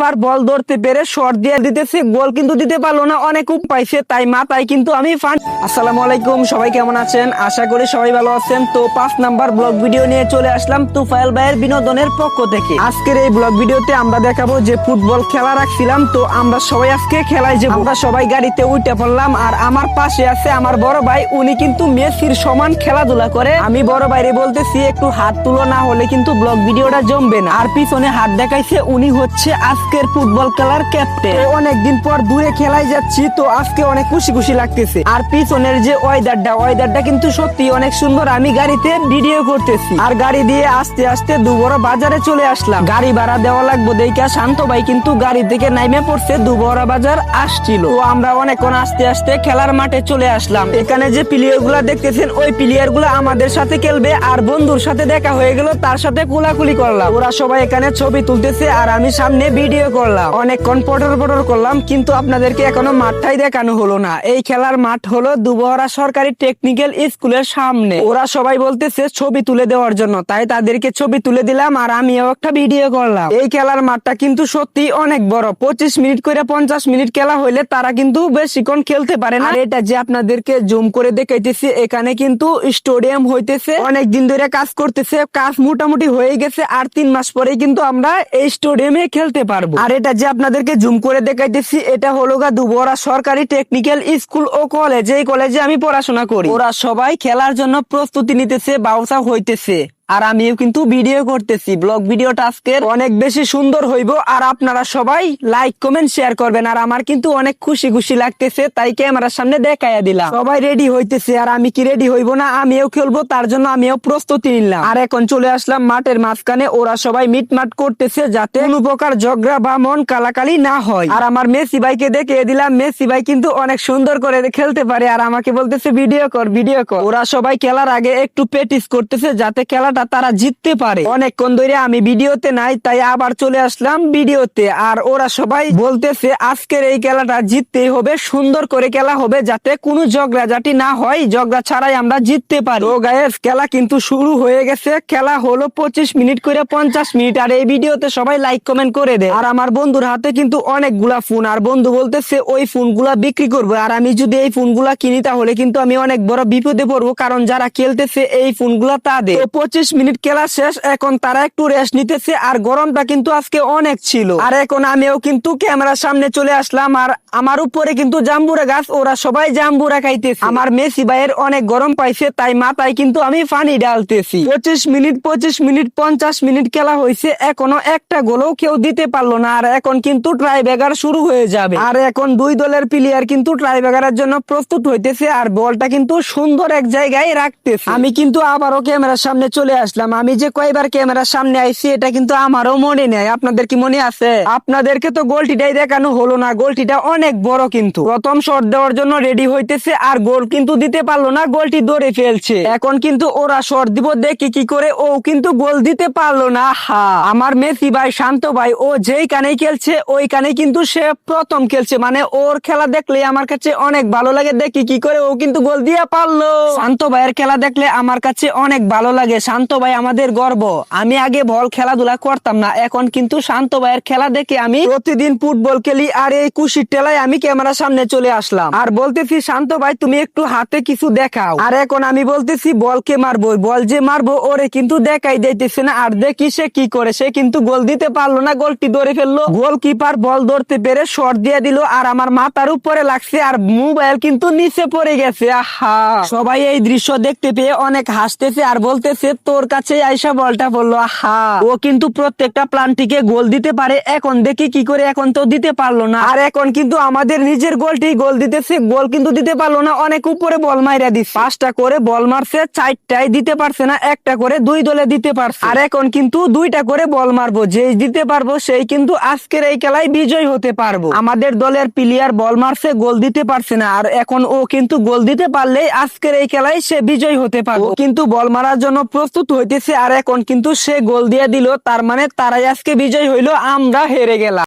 Goalkeeper বল ধরতে পেরে short দিয়ে দিতেছে, গোল কিন্তু দিতে পারল না, অনেক উপ পাইছে, তাই মাথায় কিন্তু আমি ফান আসসালামু আলাইকুম, সবাই কেমন আছেন? আশা করি সবাই ভালো আছেন। তো পাঁচ নাম্বার ব্লগ ভিডিও নিয়ে চলে আসলাম তুফাইল ভাইয়ের বিনোদনের পক্ষ থেকে। আজকের এই ব্লগ ভিডিওতে আমরা দেখাবো যে ফুটবল খেলা রাখছিলাম, তো আমরা সবাই আজকে খেলায় যে আমরা সবাই গাড়িতে উঠে পড়লাম, আর আমার পাশে আছে আমার বড় ভাই, উনি কিন্তু মেসির সমান খেলাধুলা করে। আমি বড় ভাইরে বলতেছি, একটু হাত তুলো না হলে কিন্তু ব্লগ ভিডিওটা জমবে না। আর পিছনে হাত দেখাইছে, উনি হচ্ছে আজকের ফুটবল খেলার ক্যাপ্টেন অনেকদিন পর দূরে খেলায় যাচ্ছি তো আজকে অনেক খুশি খুশি লাগতেছে। আর পিছনের যে ওয়েদারটা ওয়েদারটা কিন্তু সত্যি অনেক সুন্দর। আমি গাড়িতে ভিডিও করতেছি। আর গাড়ি দিয়ে আস্তে আস্তে দুবড় বাজারে চলে আসলাম। গাড়ি ভাড়া দেওয়া লাগবে দেখা শান্ত ভাই কিন্তু গাড়ি থেকে নাইমে পড়ছে দুবড়া বাজার আসছিল। তো আমরা অনেকক্ষণ আস্তে আস্তে খেলার মাঠে চলে আসলাম। এখানে যে প্লেয়ারগুলা দেখতেছেন ওই প্লেয়ারগুলা আমাদের সাথে খেলবে আর বন্ধুর সাথে দেখা হয়ে গেল তার সাথে কুলাকুলি করলাম। ওরা সবাই এখানে ছবি তুলতেছে আর আমি সামনে ভিডিও করলাম। অনেকক্ষণ পটর পটর করলাম, কিন্তু আপনাদেরকে এখনও মাঠটাই দেখানো হলো না। এই খেলার মাঠ হলো দুবহরা সরকারি টেকনিক্যাল স্কুলের সামনে। ওরা সবাই বলতেছে ছবি তুলে দেওয়ার জন্য, তাই তাদেরকে ছবি তুলে দিলাম আর আমিও একটা ভিডিও করলাম। এই খেলার মাঠটা কিন্তু সত্যি অনেক বড়, পঁচিশ মিনিট করে পঞ্চাশ মিনিট খেলা হইলে তারা কিন্তু বেশিক্ষণ খেলতে পারে না। এটা যে আপনাদেরকে জুম করে দেখাইতেছি, এখানে কিন্তু স্টেডিয়াম হইতেছে। অনেক দিন ধরে কাজ করতেছে, কাজ মোটামুটি হয়ে গেছে, আর তিন মাস পরে কিন্তু আমরা এই স্টেডিয়ামে খেলতে পারব। আর এটা যে আপনাদেরকে জুম করে দেখাইতেছি, এটা হলো গা দুবরা সরকারি টেকনিক্যাল স্কুল ও কলেজ এই কলেজে আমি পড়াশোনা করি। ওরা সবাই খেলার জন্য প্রস্তুতি নিতেছে, বাউসা হইতেছে। আর আমিও কিন্তু ভিডিও করতেছি। ব্লগ ভিডিওটা আজকে অনেক বেশি সুন্দর হইব। আর আপনারা সবাই লাইক কমেন্ট শেয়ার করবেন। আর আমার কিন্তু অনেক খুশি খুশি লাগতেছে, তাই ক্যামেরার সামনে দেখাইয়া দিলাম। সবাই রেডি হইতেছে, আর আমি কি রেডি হইব না, আমিও খেলব, তার জন্য আমিও প্রস্তুতি নিলাম। আর এখন চলে আসলাম মাঠের মাঝখানে, ওরা সবাই মিটমাট করতেছে যাতে কোনো প্রকার ঝগড়া বা মন কালাকালি না হয়। আর আমার মেসি ভাইকে দেখিয়ে দিলাম, মেসি ভাই কিন্তু অনেক সুন্দর করে খেলতে পারে, আর আমাকে বলতেছে, ভিডিও কর ভিডিও কর। ওরা সবাই খেলার আগে একটু প্র্যাকটিস করতেছে, যাতে খেলাটা তারা জিততে পারে। অনেকক্ষণ ধরে আমি ভিডিওতে নাই, তাই আবার চলে আসলাম ভিডিওতে। আর ওরা সবাই বলতেছে, আজকের এই খেলাটা জিততেই হবে, সুন্দর করে খেলা হবে, যাতে কোনো ঝগড়াঝাটি না হয়। ঝগড়া ছাড়াই আমরা জিততে পারি। ও গায়েস খেলা কিন্তু শুরু হয়ে গেছে। খেলা হলো পঁচিশ মিনিট করে পঞ্চাশ মিনিট। আর এই ভিডিওতে সবাই লাইক কমেন্ট করে দেয় আর আমার বন্ধুর হাতে কিন্তু অনেকগুলা ফোন আর বন্ধু বলতেছে, ওই ফোনগুলা বিক্রি করব। আর আমি যদি এই ফোনগুলা কিনি, তাহলে কিন্তু আমি অনেক বড় বিপদে পড়ব। কারণ যারা খেলতেছে, এই ফোনগুলা তাদের। পঁচিশ মিনিট খেলা শেষ, এখন তারা একটু রেস্ট নিতেছে আর গরমটা কিন্তু আজকে অনেক ছিল। আর এখন আমিও কিন্তু ক্যামেরার সামনে চলে আসলাম আর আমার উপরে কিন্তু জাম্বুরা গাছ, ওরা সবাই জাম্বুরা খাইতেছে। আমার মেসি ভাইয়ের অনেক গরম পাইছে, তাই মাথায় কিন্তু আমি পানি ডালতেছি পঁচিশ মিনিট পঁচিশ মিনিট, পঞ্চাশ মিনিট খেলা হয়েছে এখনও একটা গোলও কেউ দিতে পারল না আর এখন কিন্তু ট্রাই ব্যাগার শুরু হয়ে যাবে। আর এখন দুই দলের প্লেয়ার কিন্তু ট্রাই ব্যাগারের জন্য প্রস্তুত হইতেছে আর বলটা কিন্তু সুন্দর এক জায়গায় রাখতেছে। আমি কিন্তু আবারও ক্যামেরার সামনে চলে আসলাম। আমি যে কয়বার ক্যামেরার সামনে আইছি, এটা কিন্তু আমারও মনে নেই। আপনাদের কি মনে আছে? আপনাদেরকে তো গোলটিটাই দেখানো হলো না। গোলটিটা অনেক বড় কিন্তু। প্রথম শট দেওয়ার জন্য রেডি হইতেছে আর গোল কিন্তু দিতে পারল না। গোলটি ধরে ফেলছে। এখন কিন্তু ওরা শট দিব, দেখি কি করে। ও কিন্তু গোল দিতে পারল না। হা, আমার মেসি ভাই, শান্ত ভাই, ও যেই কানে খেলছে ওই কানে কিন্তু সে প্রথম খেলছে। মানে ওর খেলা দেখলে আমার কাছে অনেক ভালো লাগে। দেখি কি করে ও কিন্তু গোল দিয়ে পারল। শান্ত ভাইয়ের খেলা দেখলে আমার কাছে অনেক ভালো লাগে। শান্ত ভাই আমাদের গর্ব। আমি আগে বল খেলাধুলা করতাম না, এখন কিন্তু শান্ত ভাইয়ের খেলা দেখে আমি প্রতিদিন ফুটবল খেলি আর এই কুশির টেলায় আমি ক্যামেরার সামনে চলে আসলাম। আর বলতেছি, শান্ত ভাই, তুমি একটু হাতে কিছু দেখাও। আর এখন আমি বলতেছি বলকে মারবো? বল যে মারবো, ওরে কিন্তু দেখাই দিতেছে না। আর দেখি সে কি করে? সে কিন্তু গোল দিতে পারল না, গোলটি ধরে ফেলল। গোলকিপার বল ধরতে পেরে শর্ট দিয়ে দিল আর আমার মাথার উপরে লাগছে আর মোবাইল কিন্তু নিচে পড়ে গেছে। আহা! সবাই এই দৃশ্য দেখতে পেয়ে অনেক হাসতেছে আর বলতেছে তোর কাছে আইসা বলটা বলল, আহা, ও কিন্তু প্রত্যেকটা প্লান্টিকে গোল দিতে পারে। এখন দেখি কি করে এখন তো দিতে পারল না। আর এখন কিন্তু আমাদের নিজের গোলটি গোল দিতেছে, গোল কিন্তু দিতে পারল না। অনেক উপরে বল মাইরা দিচ্ছে পাঁচটা করে বল মারছে, চারটায় দিতে পারছে না, একটা করে দুই দলে দিতে পারছে। আর এখন কিন্তু দুইটা করে বল মারবো, যেই দিতে পারব সেই কিন্তু আজকের এই খেলায় বিজয় হতে পারব। আমাদের দলের প্লেয়ার বল মারছে, গোল দিতে পারছে না। আর এখন ও কিন্তু গোল দিতে পারলেই আজকের এই খেলায় সে বিজয় হতে পারব। কিন্তু বল মারার জন্য প্রস্তুত হইতেছে আর এখন কিন্তু সে গোল দিয়ে দিল, তার মানে তারাই আজকে বিজয় হইল, আমরা হেরে গেলাম।